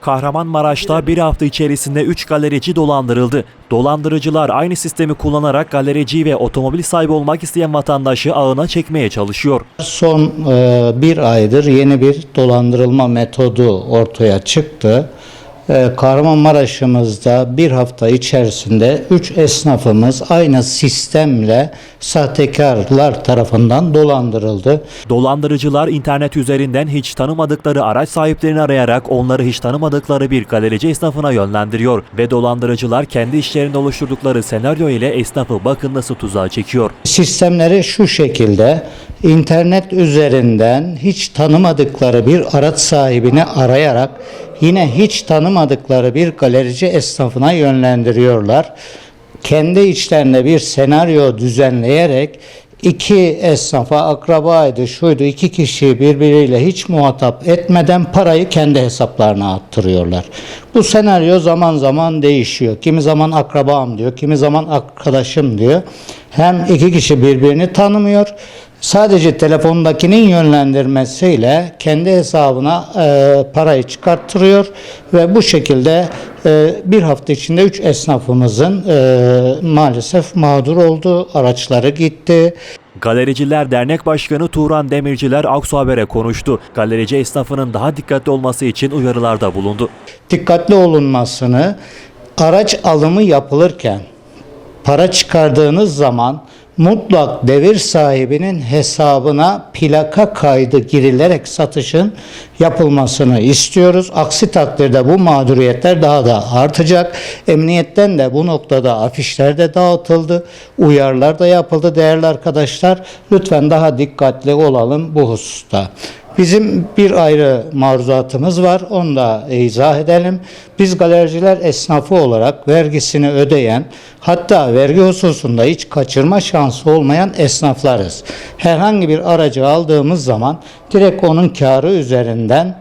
Kahramanmaraş'ta bir hafta içerisinde 3 galerici dolandırıldı. Dolandırıcılar aynı sistemi kullanarak galerici ve otomobil sahibi olmak isteyen vatandaşı ağına çekmeye çalışıyor. Son e, bir aydır yeni bir dolandırılma metodu ortaya çıktı. E, Kahramanmaraş'ımızda bir hafta içerisinde 3 esnafımız aynı sistemle sahtekarlar tarafından dolandırıldı. Dolandırıcılar internet üzerinden hiç tanımadıkları araç sahiplerini arayarak onları hiç tanımadıkları bir galerici esnafına yönlendiriyor ve dolandırıcılar kendi işlerinde oluşturdukları senaryo ile esnafı bakınlısı tuzağa çekiyor. Sistemleri şu şekilde internet üzerinden hiç tanımadıkları bir araç sahibini arayarak yine hiç tanımadıkları bir galerici esnafına yönlendiriyorlar. Kendi içlerinde bir senaryo düzenleyerek iki esnafa akrabaydı şuydu iki kişi birbiriyle hiç muhatap etmeden parayı kendi hesaplarına attırıyorlar. Bu senaryo zaman zaman değişiyor. Kimi zaman akrabam diyor, kimi zaman arkadaşım diyor. Hem iki kişi birbirini tanımıyor. Sadece telefondakinin yönlendirmesiyle kendi hesabına e, parayı çıkarttırıyor ve bu şekilde e, bir hafta içinde 3 esnafımızın e, maalesef mağdur oldu. Araçları gitti. Galericiler Dernek Başkanı Turan Demirciler Aksu Haber'e konuştu. Galerici esnafının daha dikkatli olması için uyarılarda bulundu. dikkatli olunmasını araç alımı yapılırken para çıkardığınız zaman mutlak devir sahibinin hesabına plaka kaydı girilerek satışın yapılmasını istiyoruz. Aksi takdirde bu mağduriyetler daha da artacak. Emniyetten de bu noktada afişler de dağıtıldı. Uyarılar da yapıldı değerli arkadaşlar. Lütfen daha dikkatli olalım bu hususta. Bizim bir ayrı maruzatımız var. Onu da izah edelim. Biz galericiler esnafı olarak vergisini ödeyen hatta vergi hususunda hiç kaçırma şansı olmayan esnaflarız. Herhangi bir aracı aldığımız zaman direkt onun karı üzerinden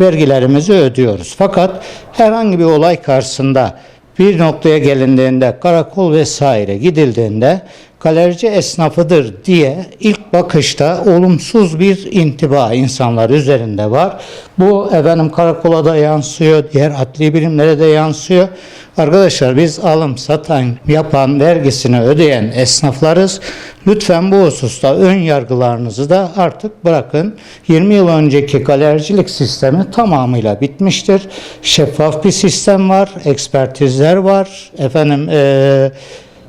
vergilerimizi ödüyoruz. Fakat herhangi bir olay karşısında bir noktaya gelindiğinde karakol vesaire gidildiğinde galerici esnafıdır diye ilk bakışta olumsuz bir intiba insanlar üzerinde var. Bu efendim karakola da yansıyor, diğer adli birimlere de yansıyor. Arkadaşlar biz alım, satan, yapan, vergisini ödeyen esnaflarız. Lütfen bu hususta ön yargılarınızı da artık bırakın. 20 yıl önceki galericilik sistemi tamamıyla bitmiştir. Şeffaf bir sistem var, ekspertizler var. Efendim eee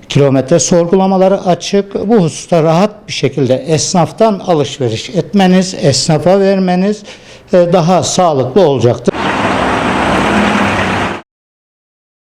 kilometre sorgulamaları açık. Bu hususta rahat bir şekilde esnaftan alışveriş etmeniz, esnafa vermeniz e, daha sağlıklı olacaktır.